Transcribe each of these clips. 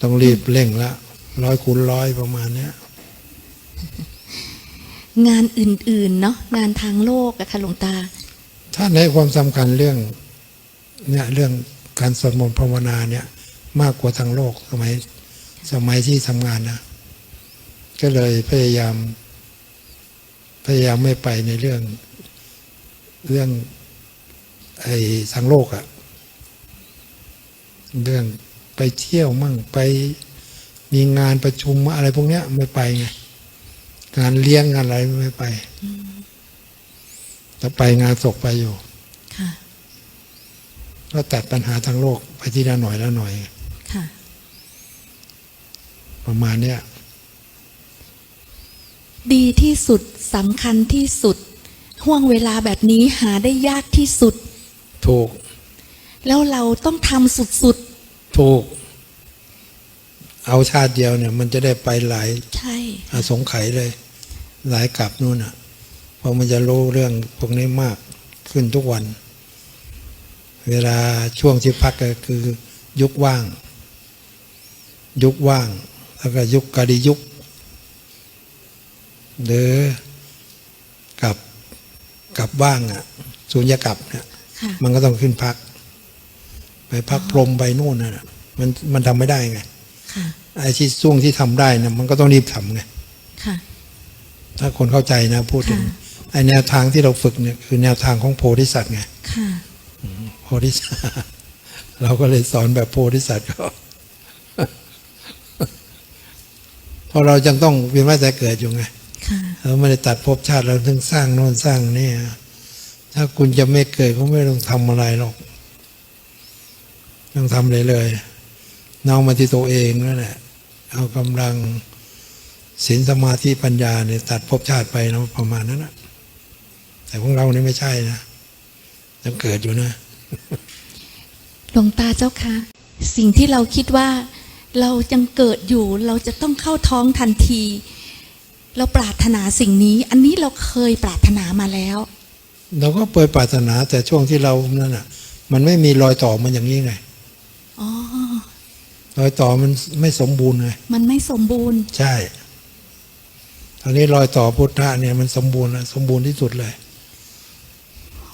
ต้องรีบเร่งละร้อยคูณร้อยประมาณเนี้ยงานอื่นๆเนาะงานทางโลกอะค่ะหลวงตา ถ้าในความสำคัญเรื่องเนี่ยเรื่องการสวดมนต์ภาวนาเนี่ย มากกว่าทางโลกสมัยสมัยที่ทำงานนะก็เลยพยายาม พยายามไม่ไปในเรื่องเรื่องไอ้ทางโลกอะเรื่อง ไปเที่ยวมั่งไปมีงานประชุมอะไรพวกเนี้ยไม่ไปไงงานเลี้ยงงานอะไรไม่ไปแต่ไปงานศพไปอยู่ค่ะก็ตัดปัญหาทางโลกไปทีละหน่อยละหน่อยค่ะประมาณเนี้ยดีที่สุดสำคัญที่สุดห่วงเวลาแบบนี้หาได้ยากที่สุด ถูก แล้วเราต้องทำสุด ถูก เอาชาติเดียวเนี่ย มันจะได้ไปหลายๆใช่อาสงไขยเลย หลายกลับนู่นอะเพราะมันจะรู้เรื่องพวกนี้มากขึ้นทุกวัน เวลาช่วงที่พักก็คือยุคว่าง ยุคว่าง แล้วก็ยุคกาดิยุคหรือกับกับว่างอะสุญญากลับเนี่ยค่ะมันก็ต้องขึ้นพัก ไปพักพรมไปนู่นน่ะ มันมันทำไม่ได้ไงค่ะไอ้ที่ช่วงที่ทำได้นะมันก็ต้องรีบทำไงค่ะถ้าคนเข้าใจนะพูดถึงค่ะไอ้แนวทางที่เราฝึกเนี่ยคือแนวทางของโพธิสัตว์ไงค่ะโพธิสัตว์เราก็เลยสอนแบบโพธิสัตว์ก็เพราะเราจังต้องเวียนว่ายแต่เกิดอยู่ไงค่ะเราไม่ได้ตัดภพชาติเราถึงสร้างโน่นสร้างนี่ถ้าคุณจะไม่เกิดก็ไม่ต้องทำอะไรหรอก ต้องทำเลยเลย น้องมาที่ตัวเองนั่นแหละเอากำลังศีลสมาธิปัญญาเนี่ยตัดภพชาติไปนะประมาณนั้นนะแต่ของเรานี่ไม่ใช่นะยังเกิดอยู่นะหลวงตาเจ้าค่ะสิ่งที่เราคิดว่าเรายังเกิดอยู่ เราจะต้องเข้าท้องทันที เราปรารถนาสิ่งนี้ อันนี้เราเคยปรารถนามาแล้ว เราก็เปิดปรารถนาแต่ช่วงที่เรานั่นอะ มันไม่มีรอยต่อมันอย่างนี้ไงอ๋อ รอยต่อมันไม่สมบูรณ์ไงมันไม่สมบูรณ์ ใช่ตอนนี้รอยต่อพุทธะเนี่ยมันสมบูรณ์แล้วสมบูรณ์ที่สุดเลย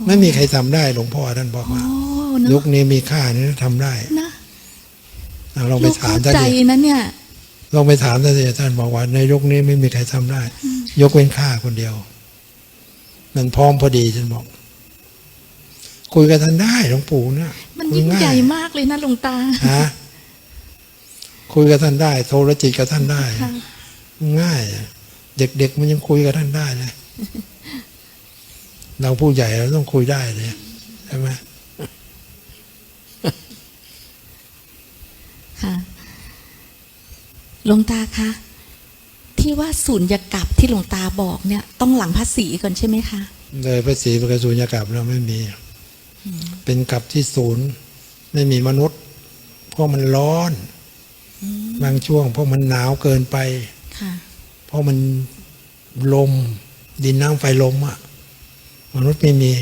ไม่มีใครทำได้หลวงพ่อท่านบอกโอ้ว่าเนยุคอะนี้มีค่านี่ทำได้นะเอาลองไปถามลูกท่านเข้าใจดินะเนี่ยลองไปถามท่านดิท่านบอกว่า ในยุคนี้ไม่มีใครทำได้ ยกเว้นข้าคนเดียว มันพร้อมพอดีท่านบอกคุยกับท่านได้หลวงปู่เนี่ยมันคุยิ่งง่าใหญ่มากเลยนะหลวงตาฮะ คุยกับท่านได้ โทรจิตกับท่านได้ค่ะง่ายอะเด็กๆมันยังคุยกับท่านได้เลยเราผู้ใหญ่เราต้องคุยได้เลยใช่ไหมค่ะหลวงตาคะที่ว่าศูนย์ยกลับที่หลวงตาบอกเนี่ย ต้องหลังภาษีก่อนใช่ไหมคะเลยพระศรีประกสูญญากลับเราไม่มี เป็นกลับที่ศูนย์ไม่มีมนุษย์ เพราะมันร้อน บางช่วง เพราะมันหนาวเกินไปค่ะเพราะมันลม ดินน้ำไฟลมอะมนุษย์ไม่มี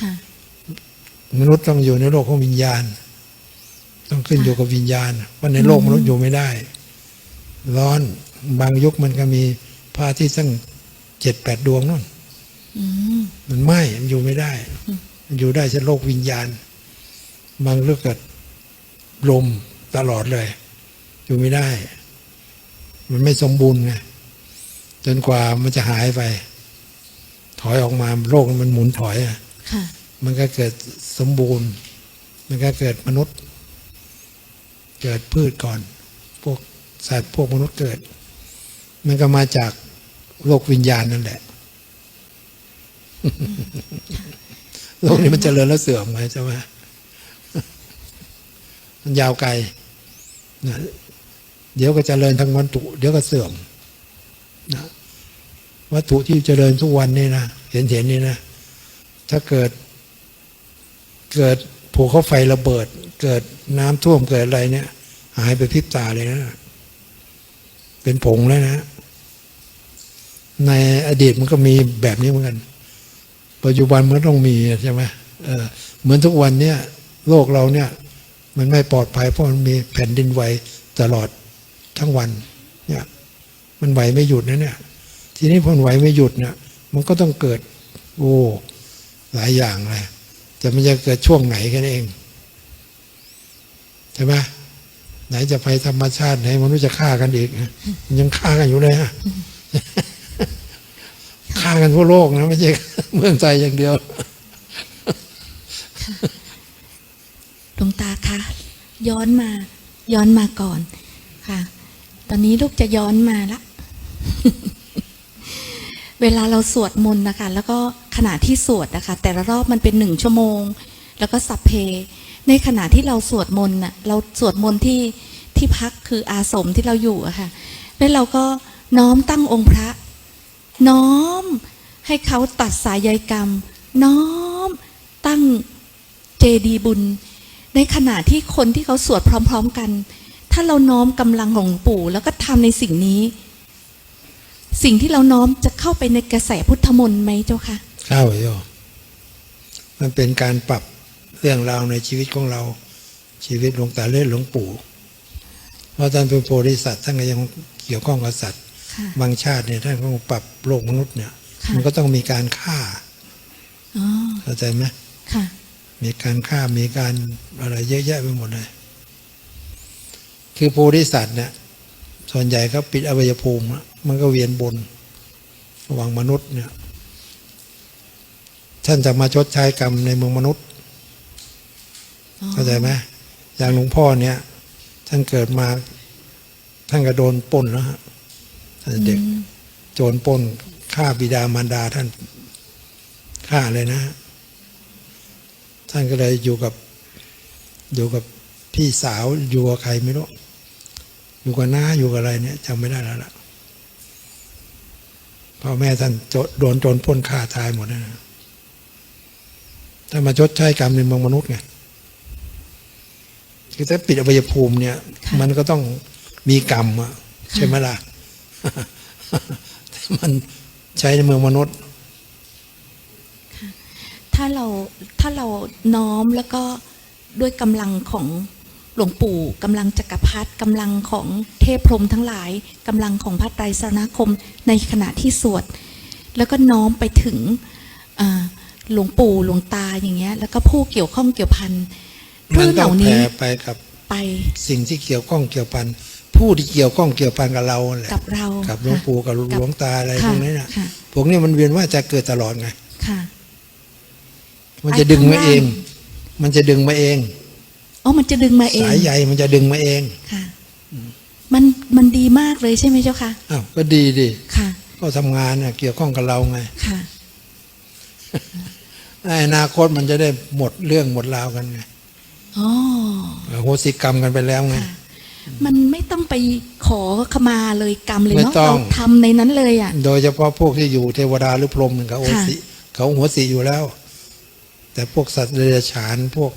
ค่ะมนุษย์ต้องอยู่ในโลกของวิญญาณ ต้องขึ้นอยู่กับวิญญาณเพราะในโลกมนุษย์อยู่ไม่ได้ ร้อนบางยุคมันก็มีพระอาที่ตั้งเจ็ดแปดดวงนู่นอืมมันไหม้มันอยู่ไม่ได้ มันอยู่ได้เช่นโลกวิญญาณ บางเรื่องก็ลมตลอดเลย อยู่ไม่ได้ มันไม่สมบูรณ์ไงจนกว่ามันจะหายไป ถอยออกมาโลกมันหมุนถอยอะค่ะมันก็เกิดสมบูรณ์ มันก็เกิดมนุษย์ เกิดพืชก่อน พวกสัตว์พวกมนุษย์เกิด มันก็มาจากโลกวิญญาณนั่นแหละโลกนี้มันเจริญแล้วเสื่อมไงใช่ไหมมันยาวไกลนะ เดี๋ยวก็เจริญทางวัตถุเดี๋ยวก็เสื่อมนะวัตถุที่เจริญทุกวันนี่นะเห็นเห็นนี่นะ ถ้าเกิด เกิดภูเขาไฟระเบิด เกิดน้ำท่วมเกิดอะไรเนี่ย หายไปพริบตาเลยนะ เป็นผงแล้วนะ ในอดีตมันก็มีแบบนี้เหมือนกัน ปัจจุบันมันต้องมีใช่ไหมเออเหมือนทุกวันเนี่ย โลกเราเนี่ย มันไม่ปลอดภัยเพราะมันมีแผ่นดินไหวตลอด ทั้งวันเนี่ยมันไหวไม่หยุดนะเนี่ยทีนี้พอไหวไม่หยุดเนี่ยมันก็ต้องเกิดโอ้หลายอย่างเลยแต่มันจะเกิดช่วงไหนกันเองใช่ไหมไหนจะไปธรรมชาติไหนมนุษย์จะฆ่ากันอีกมันยังฆ่ากันอยู่เลยฮะฆ่ากันทั่วโลกนะไม่ใช่เมืองไทยอย่างเดียวหลวงตาคะย้อนมาย้อนมาก่อนค่ะ ตอนนี้ลูกจะย้อนมาละ เวลาเราสวดมนต์นะคะ แล้วก็ขณะที่สวดนะคะ แต่ละรอบมันเป็นหนึ่งชั่วโมง แล้วก็สัพเพ ในขณะที่เราสวดมนต์น่ะ เราสวดมนต์ที่ที่พักคืออาสมที่เราอยู่อะค่ะ แล้วเราก็น้อมตั้งองค์พระ น้อมให้เขาตัดสายใยกรรม น้อมตั้งเจดีบุญ ในขณะที่คนที่เขาสวดพร้อม ๆกัน ถ้าเราน้อมกำลังของหลวงปู่ แล้วก็ทำในสิ่งนี้ สิ่งที่เราน้อมจะเข้าไปในกระแสพุทธมนต์ไหมเจ้าคะเข้าโยมมันเป็นการปรับเรื่องราวในชีวิตของเราชีวิตหลวงตาเล่นหลวงปู่เพราะท่านเป็นโพธิสัตว์ท่านก็ยังเกี่ยวข้องกับสัตว์ค่ะบางชาติเนี่ยท่านก็ปรับโลกมนุษย์เนี่ยค่ะมันก็ต้องมีการฆ่าอ๋อเข้าใจไหมค่ะมีการฆ่ามีการอะไรเยอะแยะไปหมดเลย คือโพธิสัตว์เนี่ยส่วนใหญ่เขาปิดอวัยภูมิอะมันก็เวียนบนระหว่างมนุษย์เนี่ยท่านจะมาชดใช้กรรมในเมืองมนุษย์อ๋อเข้าใจไหมอย่างหลวงพ่อเนี่ย ท่านเกิดมา ท่านก็โดนปล้นแล้วฮะท่านเด็กอืมโจรปล้นฆ่าบิดามารดาท่านฆ่าเลยนะ ท่านก็เลยอยู่กับอยู่กับพี่สาวอยู่กับใครไม่รู้ อยู่กับน้าอยู่กับอะไรเนี่ยจำไม่ได้แล้วล่ะพ่อแม่ท่านโจโดนโจรปล้นฆ่าตายหมดนะถ้ามาชดใช้กรรมในเมืองมนุษย์ไงคือถ้าปิดอวัยภูมิเนี่ยค่ะมันก็ต้องมีกรรมอะใช่ไหมล่ะแต่มันใช้ในเมืองมนุษย์ถ้าเราถ้าเราน้อมแล้วก็ด้วยกำลังของ หลวงปู่กำลังจักรพรรดิกำลังของเทพพรหมทั้งหลายกำลังของพระไตรสรณคมในขณะที่สวด แล้วก็น้อมไปถึงอ่าหลวงปู่หลวงตาอย่างเงี้ย แล้วก็ผู้เกี่ยวข้องเกี่ยวพันคมัลื่นนเหต้องล่าแผ่นี้ไปกับไปสิ่งที่เกี่ยวข้องเกี่ยวพันผู้ที่เกี่ยวข้องเกี่ยวพันกับเราแหละกับเรากับหลวงปู่กับหลวงตาอะไรพค่ะวกนี้น่ะค่ะพวกนี้มันเวียนว่าจะเกิดตลอดไงค่ะมันจะดึงมาเอง มันจะดึงมาเอง อ๋อมันจะดึงมาเอง สายใยมันจะดึงมาเองค่ะ มันมันดีมากเลยใช่ไหมเจ้าคะอ้าวก็ดีดิค่ะ ก็ทำงานเนี่ยเกี่ยวข้องกับเราไงค่ะในอนาคตมันจะได้หมดเรื่องหมดราวกันไงอ๋ออโหสิกรรมกันไปแล้วไงค่ะมันไม่ต้องไปขอขมาเลยกรรมเลยไม่เนาะต้องเราทำในนั้นเลยอะ โดยเฉพาะพวกที่อยู่เทวดาหรือพรหมเนี่ยเขาโอสิเขาหัวสีอยู่แล้ว แต่พวกสัตว์เดรัจฉานพวก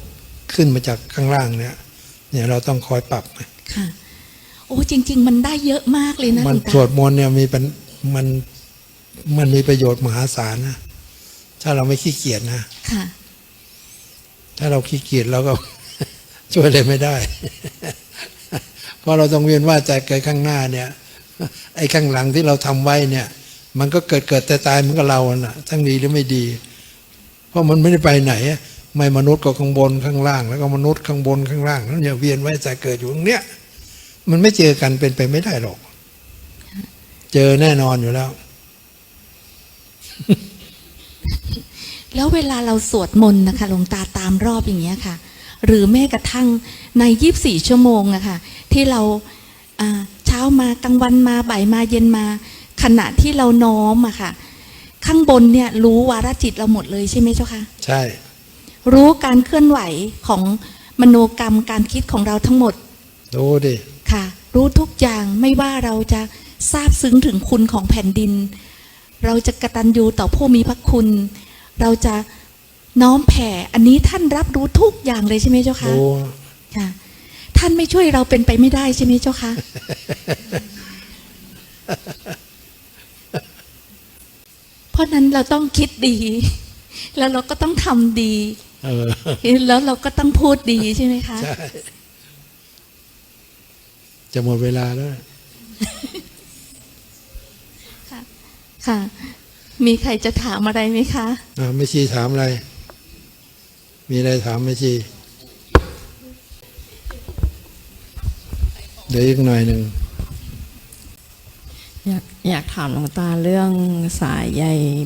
ขึ้นมาจากข้างล่างเนี่ย เนี่ยเราต้องคอยปรับไงค่ะโอ้จริง ๆ มันได้เยอะมากเลยนะหมัลนวงตาสวดมนต์เนี่ยมีเป็นมันมันมีประโยชน์มหาศาลนะถ้าเราไม่ขี้เกียจนะค่ะ ถ้าเราขี้เกียจเราก็ช่วยเลยไม่ได้ เพราะเราต้องเวียนว่าใจเกิดข้างหน้าเนี่ย ไอ้ข้างหลังที่เราทำไว้เนี่ย มันก็เกิดเกิดแต่ตายเหมือนกับเราน่ะ ทั้งดีหรือไม่ดี เพราะมันไม่ได้ไปไหนอะ ไม่มนุษย์ก็ข้างบนข้างล่าง แล้วก็มนุษย์ข้างบนข้างล่างแล้วอย่าเวียนไว้ใจเกิดอยู่ตรงเนี้ยมันไม่เจอกันเป็นไปไม่ได้หรอก เจอแน่นอนอยู่แล้ว แล้วเวลาเราสวดมนต์นะคะหลวงตาตามรอบอย่างเงี้ยค่ะ หรือแม้กระทั่งในยีิบสี่ชั่วโมงอะค่ะ ที่เราอ่าเช้ามากลางวันมาบ่ายมาเย็นมา ขณะที่เราน้อมอะค่ะ ข้างบนเนี่ยรู้วาระจิตเราหมดเลยใช่ไหมเจ้าคะใช่ รู้การเคลื่อนไหวของมโนกรรมการคิดของเราทั้งหมดดูดิ ค่ะ รู้ทุกอย่างไม่ว่าเราจะทราบซึ้งถึงคุณของแผ่นดิน เราจะกตัญญูต่อผู้มีพระคุณ เราจะน้อมแผ่ อันนี้ท่านรับรู้ทุกอย่างเลยใช่ไหมเจ้าคะดูค่ะ ท่านไม่ช่วยเราเป็นไปไม่ได้ใช่ไหมเจ้าคะเพราะนั้นเราต้องคิดดี แล้วเราก็ต้องทำดีเออ แล้วเราก็ต้องพูดดีใช่ไหมคะ ใช่ จะหมดเวลาแล้วค่ะค่ะ มีใครจะถามอะไรไหมคะอ่าไม่ชีถามอะไร มีอะไรถามไม่ชีเดี๋ยวอีกหน่อยหนึ่งอยากอยากถามหลวงตาเรื่องสายใย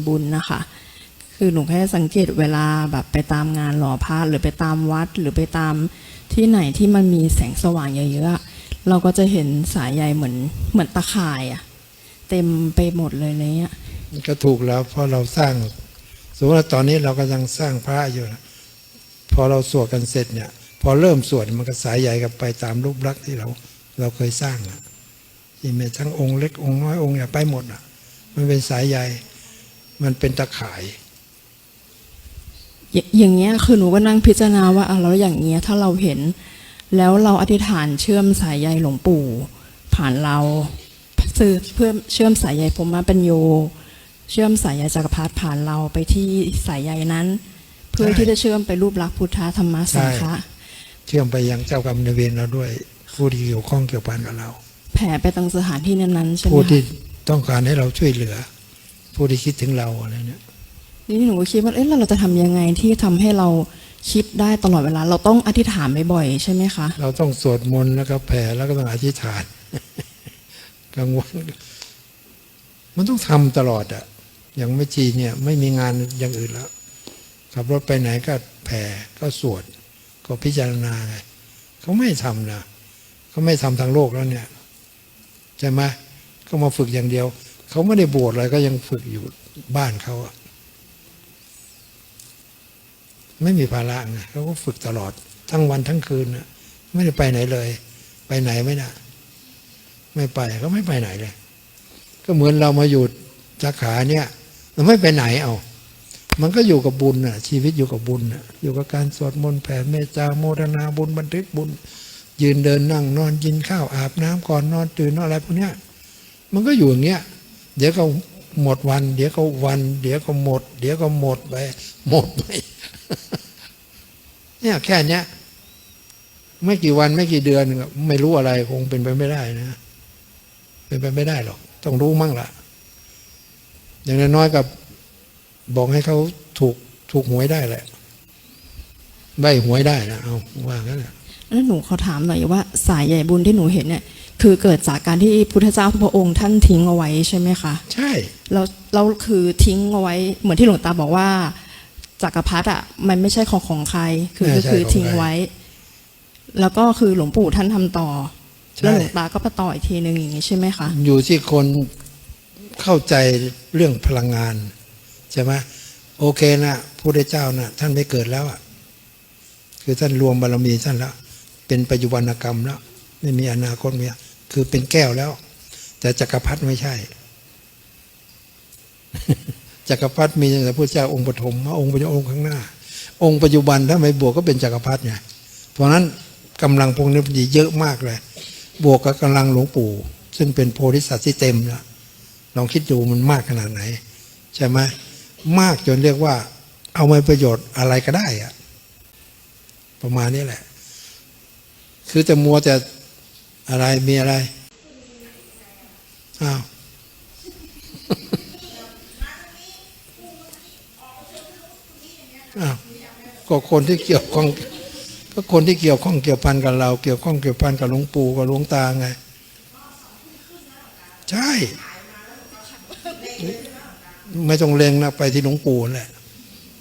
บุญนะคะ คือหนูแค่สังเกตเวลาแบบไปตามงานหล่อพระหรือไปตามวัดหรือไปตามที่ไหนที่มันมีแสงสว่างเยอะๆเราก็จะเห็นสายใยเหมือนเหมือนตะข่ายอะเต็มไปหมดเลยเนี้ยก็ถูกแล้วเพราะเราสร้างสมมติว่าตอนนี้เรากำลังสร้างพระอยู่นะพอเราสวดกันเสร็จเนี่ย พอเริ่มสวดมันก็สายใหญ่กับไปตามรูปลักษณ์ที่เราเราเคยสร้างอะที่มีทั้งองค์เล็กองค์น้อยองค์ใหญ่ไปหมดอะ มันเป็นสายใยมันเป็นตะข่าย อยอย่างเงี้ยคือหนูก็นั่งพิจารณาว่าอะแล้วอย่างเงี้ยถ้าเราเห็น แล้วเราอธิษฐานเชื่อมสายใยหลวงปู่ ผ่านเราซื้อเพื่อเชื่อมสายใยผมมาเป็นโย เชื่อมสายใยจักรพรรดิผ่านเราไปที่สายใยนั้น เพื่อใช่ที่จะเชื่อมไปรูปลักษณ์พุทธธรรมะสังฆะเชื่อมไปยังเจ้ากรรมนายเวรเราด้วยผู้ที่เกี่ยวข้องเกี่ยวพันกับเรา แผ่ไปตรงสถานที่นั้นๆใช่ไหมผู้ที่คะต้องการให้เราช่วยเหลือ ผู้ที่คิดถึงเราอะไรเนี่ย นี่หนูก็คิดว่าเอ๊ะเราจะทำยังไงที่ทำให้เราคิดได้ตลอดเวลา เราต้องอธิษฐานบ่อยๆใช่ไหมคะ เราต้องสวดมนต์แล้วก็แผ่แล้วก็ต้องอธิษฐานกลางวันมันต้องทำตลอดอะอย่างไม่จีเนี่ยไม่มีงานอย่างอื่นแล้วขับรถไปไหนก็แผ่ก็สวด ก็พิจารณาไงเขาไม่ทำนะเขาไม่ทำทางโลกแล้วเนี่ยใช่ไหมก็มาฝึกอย่างเดียว เขาไม่ได้บวชอะไรก็ยังฝึกอยู่บ้านเขาอะ ไม่มีภาระไงเขาก็ฝึกตลอดทั้งวันทั้งคืนนะไม่ได้ไปไหนเลย ไปไหนไม่ได้ไม่ไปก็ไม่ไปไหนเลย ก็เหมือนเรามาอยู่สาขาเนี่ยมันไม่ไปไหนเอา มันก็อยู่กับบุญน่ะ ชีวิตอยู่กับบุญน่ะอยู่กับการสวดมนต์แผ่เมตตาโมทนาบุญบันทึกบุญ ยืนเดินนั่งนอนกินข้าวอาบน้ำก่อนนอนตื่นนอนอะไรพวกเนี้ยมันก็อยู่อย่างเงี้ยเดี๋ยวก็หมดวัน เดี๋ยวก็วัน เดี๋ยวก็หมด เดี๋ยวก็หมดไปหมดไป เนี่ยแค่เนี้ยไม่กี่วันไม่กี่เดือนก็ไม่รู้อะไรคงเป็นไปไม่ได้นะ เป็นไปไม่ได้หรอก ต้องรู้มั่งละอย่างน้อยๆกับบอกให้เขาถูกถูกหวยได้แหละใบหวยได้นะเอาว่างั้นแหละแล้วหนูขอถามหน่อยว่า สายใยบุญที่หนูเห็นเนี่ย คือเกิดจากการที่พุทธเจ้าพระองค์ท่านทิ้งเอาไว้ใช่ไหมคะ ใช่เราเราคือทิ้งเอาไว้เหมือนที่หลวงตาบอกว่า จักรพรรดิอะมันไม่ใช่ของของใคร คือไม่ก็ใช่คือของทิ้งใครไว้ แล้วก็คือหลวงปู่ท่านทำต่อใช่แล้วหลวงตาก็มาต่ออีกทีหนึ่งอย่างนี้ใช่ไหมคะอยู่ที่คนเข้าใจเรื่องพลังงานใช่ไหมโอเคนะพระพุทธเจ้านะท่านไม่เกิดแล้วอะคือท่านรวมบารมีท่านแล้ว เป็นปัจจุบันกรรมแล้ว ไม่มีอนาคตมีคือเป็นแก้วแล้ว แต่จักรพรรดิไม่ใช่ จักรพรรดิมีแต่พระเจ้าองค์ปฐมมาองค์ปัจจุบันองค์ข้างหน้า องค์ปัจจุบันถ้าไม่บวกก็เป็นจักรพรรดิไงเพราะนั้นกำลังพวกนี้มันเยอะมากเลย บวกกับกำลังหลวงปู่ ซึ่งเป็นโพธิสัตว์ที่เต็มแล้วลองคิดดูมันมากขนาดไหน ใช่ไหมมากจนเรียกว่า เอามาประโยชน์อะไรก็ได้อะประมาณนี้แหละ คือจะมัวแต่อะไรมีอะไรอ้าว อ้าว ก็คนที่เกี่ยวข้องก็คนที่เกี่ยวข้องเกี่ยวพันกับเรา เกี่ยวข้องเกี่ยวพันกับหลวงปู่กับหลวงตาไง ใช่ ไม่ต้องเลงนะไปที่หลวงปู่แหละ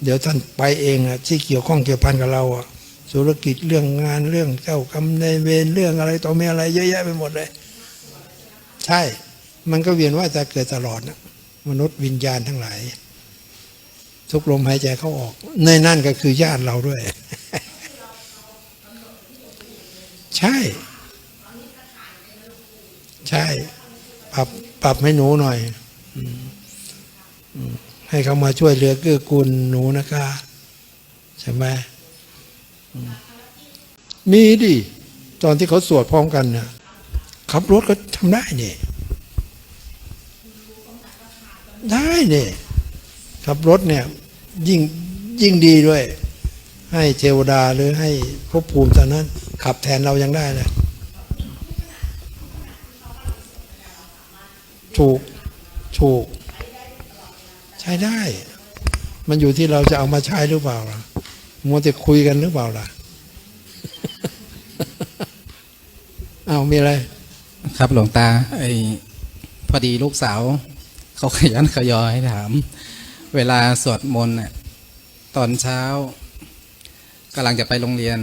เดี๋ยวท่านไปเองอะที่เกี่ยวข้องเกี่ยวพันกับเราอะธุรกิจเรื่องงานเรื่องเจ้ากรรมในายเวรเรื่องอะไรต่อมีอะไร เยอะแยะไปหมดเลย ใช่ มันก็เวียนว่าจะเกิดตลอดนะมนุษย์วิญญาณทั้งหลาย ทุกลมหายใจเข้าออก ในนั่นก็คือญาติเราด้วย ใช่ ใช่ ปรับปรับให้หนูหน่อย ให้เขามาช่วยเหลือเกื้อกูลหนูนะคะใช่ไหมมมีดิ ตอนที่เขาสวดพร้อมกันนะขับรถก็ทำได้เนี่ย ได้เนี่ย ขับรถเนี่ยยิ่งยิ่งดีด้วย ให้เทวดาหรือให้ภพภูมิตอนนั้น ขับแทนเรายังได้เลยถูกถูก ใช้ได้ มันอยู่ที่เราจะเอามาใช้หรือเปล่าล่ะมัวแต่คุยกันหรือเปล่าล่ะเอามีอะไร ครับหลวงตาไอพอดีลูกสาว เขาขยันขยอให้ถาม เวลาสวดมนต์น่ะตอนเช้ากำลังจะไปโรงเรียน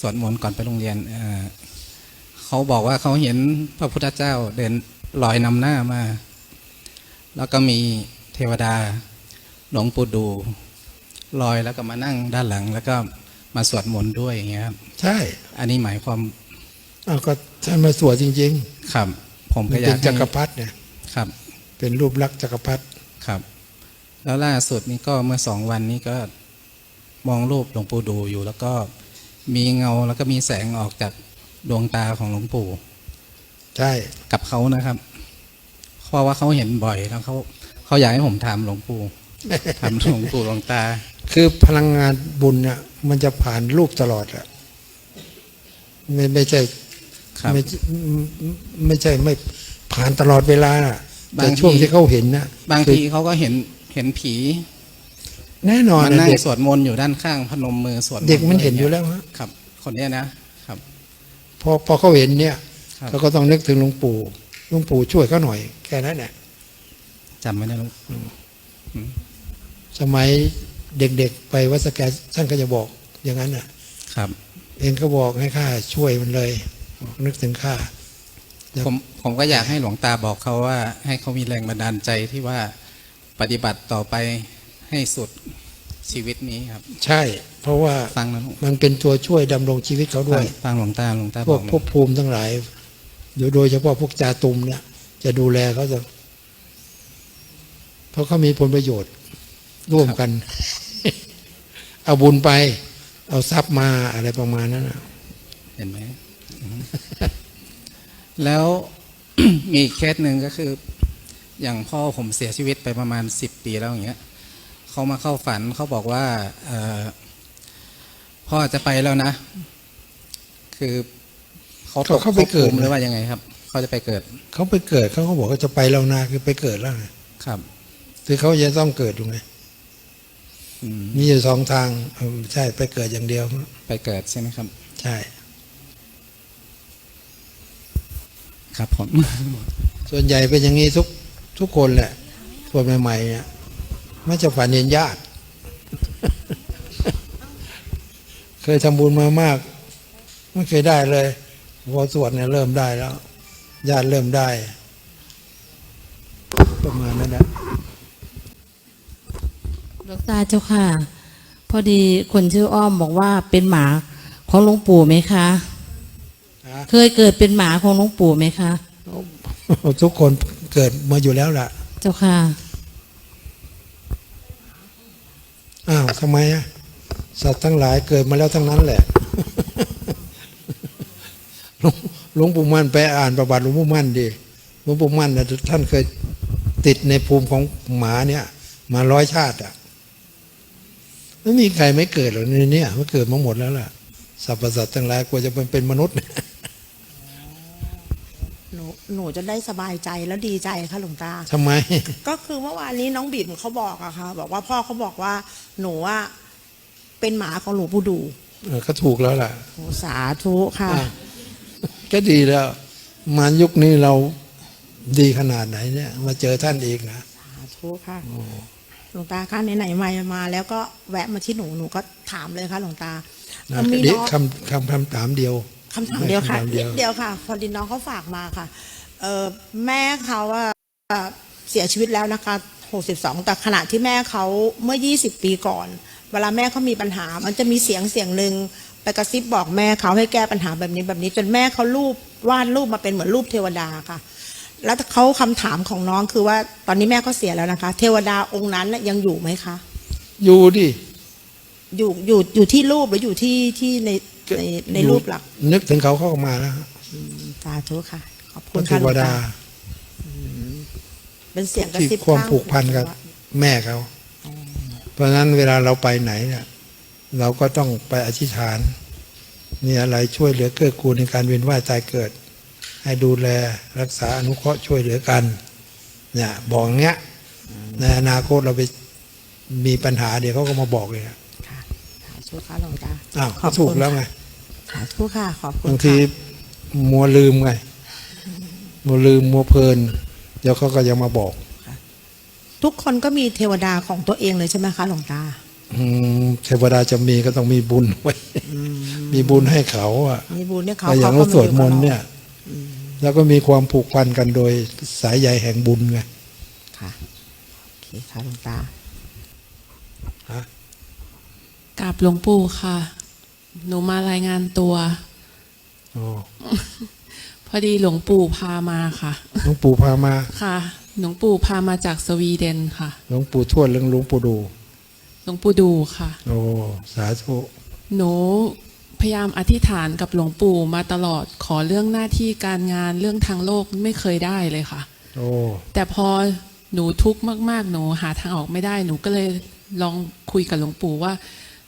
สวดมนต์ก่อนไปโรงเรียนเอ่อเขาบอกว่าเขาเห็นพระพุทธเจ้าเดินลอยนำหน้ามา แล้วก็มีเทวดาหลวงปู่ดูลอยแล้วก็มานั่งด้านหลัง แล้วก็มาสวดมนต์ด้วยอย่างเงี้ยครับใช่ อันนี้หมายความเอาก็ท่านมาสวดจริงครับ ผมๆก็มันอยาเป็กนให้จักรพรรดิเนี่ยครับ เป็นรูปลักษณ์จักรพรรดิครับ แล้วล่าสุดนี้ก็เมื่อสองวันนี้ก็มองรูปหลวงปู่ดูอยู่ แล้วก็มีเงาแล้วก็มีแสงออกจากดวงตาของหลวงปู่ ใช่กับเขานะครับ เพราะว่าเขาเห็นบ่อยแล้วเขาเขาอยากให้ผมถามหลวงปู่ถามหลวงปู่หลวงตา คือพลังงานบุญเนี่ยมันจะผ่านรูปตลอดอะไม่ไม่ใช่ครับไม่ไม่ใช่ไม่ผ่านตลอดเวลาน่ะบางแต่ช่วงทีที่เขาเห็นนะบางคือทีเขาก็เห็น เห็นผี แน่นอนมานะนั่งเด็กสวดมนต์อยู่ด้านข้างพนมมือสวดเด็กมันเห็นอยู่แล้วฮะครับ คนเนี้ยนะครับ พอพอเขาเห็นเนี่ยครับเขาก็ต้องนึกถึงหลวงปู่หลวงปู่ช่วยเขาหน่อยแค่นั้นแหละจำไม่ได้หลวงสมัยเด็กๆไปวัดสแกท่านก็จะบอกอย่างนั้นน่ะ ครับ เองก็บอกให้ข้าช่วยมันเลยบอกนึกถึงข้าครับผมผมก็อยากให้หลวงตาบอกเขาว่า ให้เขามีแรงบันดาลใจที่ว่า ปฏิบัติต่อไปให้สุดชีวิตนี้ครับ ใช่ เพราะว่าฟังนะมันเป็นตัวช่วยดำรงชีวิตเขาด้ฟัวงยฟังหลวงตาหลวงตาพบวอกกภพภูมิทั้งหลายโดยโดยเฉพาะพวกจาตุมเนี่ย จะดูแลเขาจะเพราะเขามีผลประโยชน์ ร่วมกัน เอาบุญไป เอาทรัพย์มาอะไรประมาณนั้นน่ะเห็นไหมอืมแล้วมีอีกเคสหนึ่งก็คือ อย่างพ่อผมเสียชีวิตไปประมาณสิบปีแล้วอย่างเงี้ยเขามาเข้าฝันเขาบอกว่าเอ่อพ่อจะไปแล้วนะ คือเขาตกเขาไปเกิดภพภูมิหรือว่ายังไงครับเขาจะไปเกิด เขาไปเกิดเขาก็บอกว่าจะไปแล้วนาคือไปเกิดแล้วไงครับคือเขาจะต้องเกิดอยู่ไงอืมมีอยู่สองทางเออใช่ไปเกิดอย่างเดียว ไปเกิดใช่ไหมครับ ใช่ ครับผมส่วนใหญ่เป็นอย่างนี้ทุก ทุกคนแหละคนใหม่ๆเนี่ยไม่จะฝันเห็นญาติ เคยทำบุญมามาก ไม่เคยได้เลยพอสวดเนี่ยเริ่มได้แล้ว ญาติเริ่มได้ ประมาณนั้นนะหลวงตาเจ้าค่ะ พอดีคนชื่ออ้อมบอกว่าเป็นหมาของหลวงปู่ไหมคะนะเคยเกิดเป็นหมาของหลวงปู่ไหมคะ ทุกคน เกิดมาอยู่แล้วล่ะ เจ้าค่ะอ้าวทำไมอะสัตว์ทั้งหลายเกิดมาแล้วทั้งนั้นแหละหลวงหลวงปู่มั่นไปอ่านประวัติหลวงปู่มั่นดิหลวงปู่มั่นนะท่านเคยติดในภูมิของหมาเนี่ย มาร้อยชาติอะไม่มีใครไม่เกิดหรอกในเนี้มันเกิดมาหมดแล้วล่ะสรรพสัตว์ทั้งหลายกว่าจะเป็นเป็นมนุษย์หนูห นูจะได้สบายใจแล้วดีใจค่ะหลวงตา ทำไม ก็คือเมื่อวานนี้น้องบีมเขาบอกอะค่ะ บอกว่าพ่อเขาบอกว่าหนูว่าเป็นหมาของหลวงปู่ดูเออก็ถูกแล้วล่ะโอ้สาธุค่ะ อะก็ดีแล้วมายุคนี้เราดีขนาดไหนเนี่ย มาเจอท่านอีกนะสาธุค่ะหลวงตาคะไหนๆมามา แล้วก็แวะมาที่หนูหนูก็ถามเลยค่ะหลวงตานะมีเดี๋ยวน้อง คำคำคำถามเดียว คำถามเดียวค่ะคำถามเดีนิยว ดเดียวค่ะ พอดีน้องเขาฝากมาค่ะ เออแม่เขาว่าเสียชีวิตแล้วนะคะ 62 แต่ขณะที่แม่เขาเมื่อ 20 ปีก่อน เวลาแม่เขามีปัญหา มันจะมีเสียงเสียงหนึ่งไปกระซิบบอกแม่เขาให้แก้ปัญหาแบบนี้แบบนี้ จนแม่เขารูปวาดรูปมาเป็นเหมือนรูปเทวดาค่ะ แล้วเขาคำถามของน้องคือว่าตอนนี้แม่เขาเสียแล้วนะคะ เทวดาองค์นั้นน่ะยังอยู่ไหมคะ อยู่ดิอยู่อยู่อยู่ที่รูปหรืออยู่ที่ที่ในในในรูปหลัก นึกถึงเขาเข้ามาแล้วสาธุค่ะ ขอบพคุระณเทค่ะหลววงดาตาเป็นเสียงกระที่ซิบความข้งผูกพันกับแม่เขา เพราะฉะนั้นเวลาเราไปไหนเนี่ยเราก็ต้องไปอธิษฐานมีอะไรช่วยเหลือเกื้อกูลในการเวียนว่ายตายเกิด ให้ดูแลรักษาอนุเคราะห์ช่วยเหลือกัน เนี่ยบอกอย่างเงี้ยในอนาคตเราไปมีปัญหาเดี๋ยวเขาก็มาบอกเลยนะค่ะสาธุค่ะหลวงตาอ้าวขอบถูคุกณแล้วไงสาธุค่ะขอบคุณบางค่ะทีมัวลืมไง มัวลืมมัวเพลิน เดี๋ยวเขาก็ยังมาบอก ทุกคนก็มีเทวดาของตัวเองเลยใช่ไหมคะหลวงตาอืมเทวดาจะมีก็ต้องมีบุญไว้ มีบุญให้เขาอะมีบุญเนี่ยเขาแต่อย่างเขาเราก็สวดมนต์เนี่ยาอยู่กับแล้วก็มีความผูกพันกันโดยสายใยแห่งบุญไงเราค่ะโอเคค่ะหลวงตากราบหลวงปู่ค่ะ หนูมารายงานตัวอ๋อพ อดีหลวงปู่พามาค่ะ หลวงปู่พามา ค่ะ หลวงปู่พามาจากสวีเดนค่ะ หลวงปู่ทวดเรื่องหลวงปู่ดู หลวงปู่ดูค่ะ โอ้ สาธุ หนูพยายามอธิษฐานกับหลวงปู่มาตลอด ขอเรื่องหน้าที่การงานเรื่องทางโลกไม่เคยได้เลยค่ะ โอ้ แต่พอหนูทุกข์มาก ๆ หนูหาทางออกไม่ได้ หนูก็เลยลองคุยกับหลวงปู่ว่า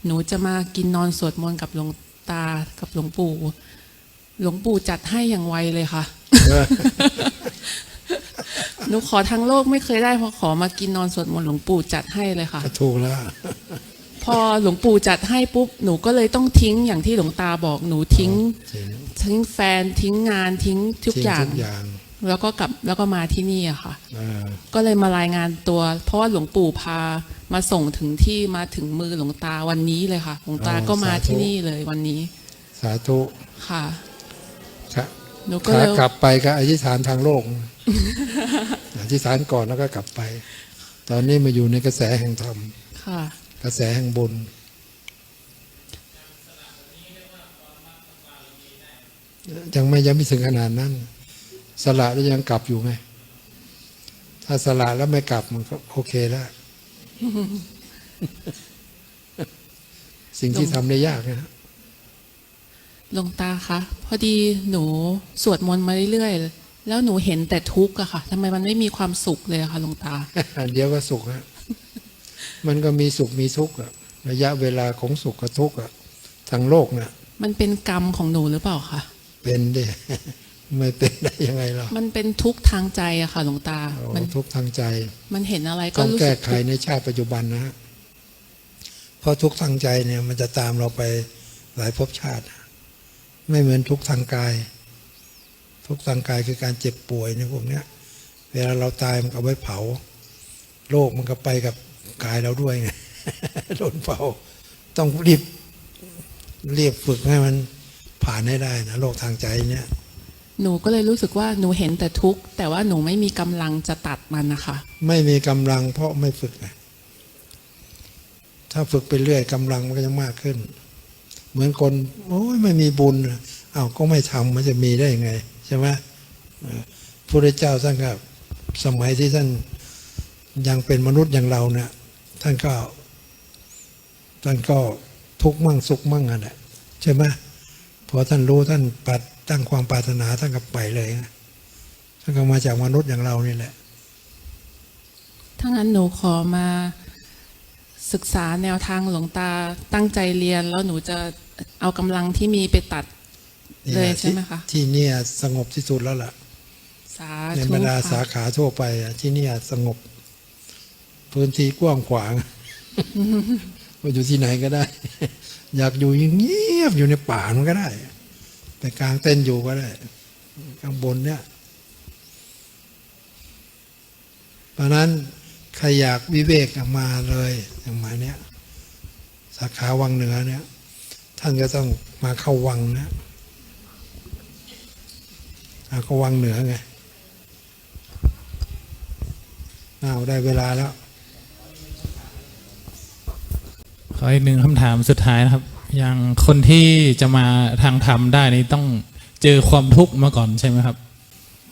หนูจะมากินนอนสวดมนต์กับหลวงตากับหลวงปู่ หลวงปู่จัดให้อย่างไวเลยค่ะ หนูขอทางโลกไม่เคยได้พอขอมากินนอนสวดมนต์หลวงปู่จัดให้เลยค่ะก็ถูกแล้ว พอหลวงปู่จัดให้ปุ๊บหนูก็เลยต้องทิ้งอย่างที่หลวงตาบอกหนูทิ้งจริงทิ้งแฟนทิ้งงานทิ้งทุกทิ้งอย่างทุกอย่าง แล้วก็กลับแล้วก็มาที่นี่อะค่ะเออก็เลยมารายงานตัว เพราะว่าหลวงปู่พามาส่งถึงที่มาถึงมือหลวงตาวันนี้เลยค่ะ หลวงตาก็มาที่นี่เลยวันนี้ สาธุค่ะครับ หนูก็ขาเลยกลับไปก็อธิษฐานทางโลกอธิษฐานก่อนแล้วก็กลับไป ตอนนี้มาอยู่ในกระแสแห่งธรรมค่ะกระแสแห่งบุญยังไม่ยังไม่ถึงขนาดนั้น สละแล้วยังกลับอยู่ไง ถ้าสละแล้วไม่กลับมันก็โอเคแล้ว สิ่งที่ทำได้ยากนะ หลวงตาคะพอดีหนูสวดมนต์มาเรื่อยๆ แล้วหนูเห็นแต่ทุกข์อะค่ะทำไมมันไม่มีความสุขเลยอะคะหลวงตา เดี๋ยวก็สุขฮะมันก็มีสุขมีทุกข์อะระยะเวลาของสุขกับทุกข์อะทางโลกน่ะ มันเป็นกรรมของหนูหรือเปล่าคะเป็นดิไม่เป็นได้ยังไงหรอมันเป็นทุกข์ทางใจอะค่ะหลวงตาโอ้มันทุกข์ทางใจ มันเห็นอะไรก็ต้องรู้แก้สึกไขในชาติปัจจุบันนะฮะเพราะทุกข์ทางใจเนี่ย มันจะตามเราไปหลายภพชาติ ไม่เหมือนทุกข์ทางกาย ทุกข์ทางกายคือการเจ็บป่วยเนี่ยพวกเนี้ย เวลาเราตายมันก็เอาไว้เผาโลกมันก็ไปกับกายเราด้วยไงโดนเผา ต้องรีบรีบฝึกให้มันผ่านให้ได้นะโลกทางใจเนี่ยหนูก็เลยรู้สึกว่าหนูเห็นแต่ทุกข์แต่ว่าหนูไม่มีกำลังจะตัดมันนะคะ ไม่มีกำลังเพราะไม่ฝึกไงถ้าฝึกไปเรื่อยกำลังมันก็จะมากขึ้น เหมือนคนโอ้ยไม่มีบุญอ้าวก็ไม่ทำมันจะมีได้ยังไงใช่ไหมพระเจ้าท่านก็สมัยที่ท่านยังเป็นมนุษย์อย่างเราเนี่ยท่านก็ท่านก็ทุกข์มั่งสุขมั่งอะแหละใช่ไหมพอท่านรู้ท่านปัดตั้งความปรารถนาท่านก็ไปเลยนะท่านก็มาจากมนุษย์อย่างเรานี่แหละถ้างั้นหนูขอมา ศึกษาแนวทางหลวงตาตั้งใจเรียน แล้วหนูจะเอากำลังที่มีไปตัดนี่เลยแหะใช่ไหมคะที่ที่เนี่ยสงบที่สุดแล้วล่ะสาในธุบรรดาสาค่ะขาทั่วไปอะที่เนี่ยสงบ พื้นที่กว้างขวางว่าอยู่ที่ไหนก็ได้ อยากอยู่เงียบๆอยู่ในป่ามันก็ได้ ไปกลางเต้นท์อยู่ก็ได้ข้างบนเนี่ยเพราะนั้น ใครอยากวิเวกมาเลยอย่างมาเนี้ยสาขาวังเหนือเนี่ย ท่านก็ต้องมาเข้าวังนะมาเข้าวังเหนือไงอ้าได้เวลาแล้วขออีกหนึ่งคำถามสุดท้ายนะครับ อย่างคนที่จะมาทางธรรมได้นี่ต้องเจอความทุกข์มาก่อนใช่ไหมครับ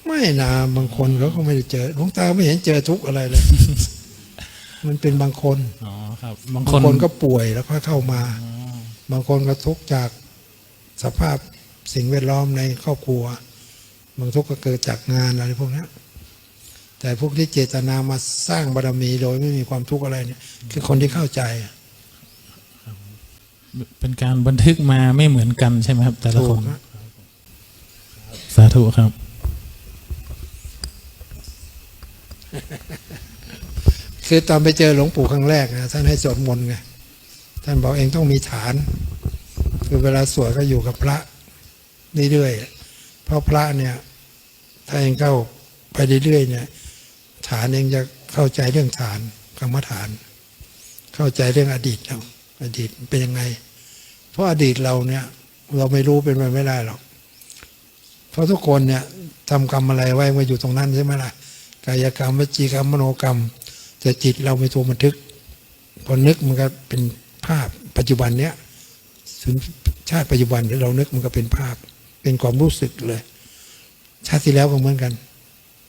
ไม่นะบางคนเขาก็ไม่ได้เจอหลวงตาไม่เห็นเจอทุกข์อะไรเลย มันเป็นบางคนอ๋อครับ บางบางคนคนก็ป่วยแล้วก็เข้ามา บางคนก็ทุกข์จากสภาพสิ่งแวดล้อมในครอบครัว บางทุกข์ก็เกิดจากงานอะไรพวกนี้แต่พวกที่เจตนามาสร้างบารมีโดยไม่มีความทุกข์อะไรเนี่ย คือคนที่เข้าใจ เป็นการบันทึกมาไม่เหมือนกันใช่ไหมครับ แต่ละถูคกนนะสาธุครับ คือตอนไปเจอหลวงปู่ครั้งแรกนะท่านให้สวดมนต์ไงท่านบอกเองต้องมีฐาน คือเวลาสวดก็อยู่กับพระเรื่อยๆเพราะพระเนี่ยถ้าเองเข้าไปเรื่อยๆเนี่ย ฐานเองจะเข้าใจเรื่องฐานกรรมฐาน เข้าใจเรื่องอดีตเราอดีตเป็นยังไง เพราะอดีตเราเนี่ย เราไม่รู้เป็นไปไม่ได้หรอก เพราะทุกคนเนี่ยทำกรรมอะไรไว้มาอยู่ตรงนั้นใช่ไหมล่ะกายกรรมวจีกรรมมโนกรรม แต่จิตเราไม่ตัวบันทึก พอนึกมันก็เป็นภาพปัจจุบันเนี้ยถึงชาติปัจจุบันที่เรานึกมันก็เป็นภาพ เป็นความรู้สึกเลย ชาติที่แล้วก็เหมือนกัน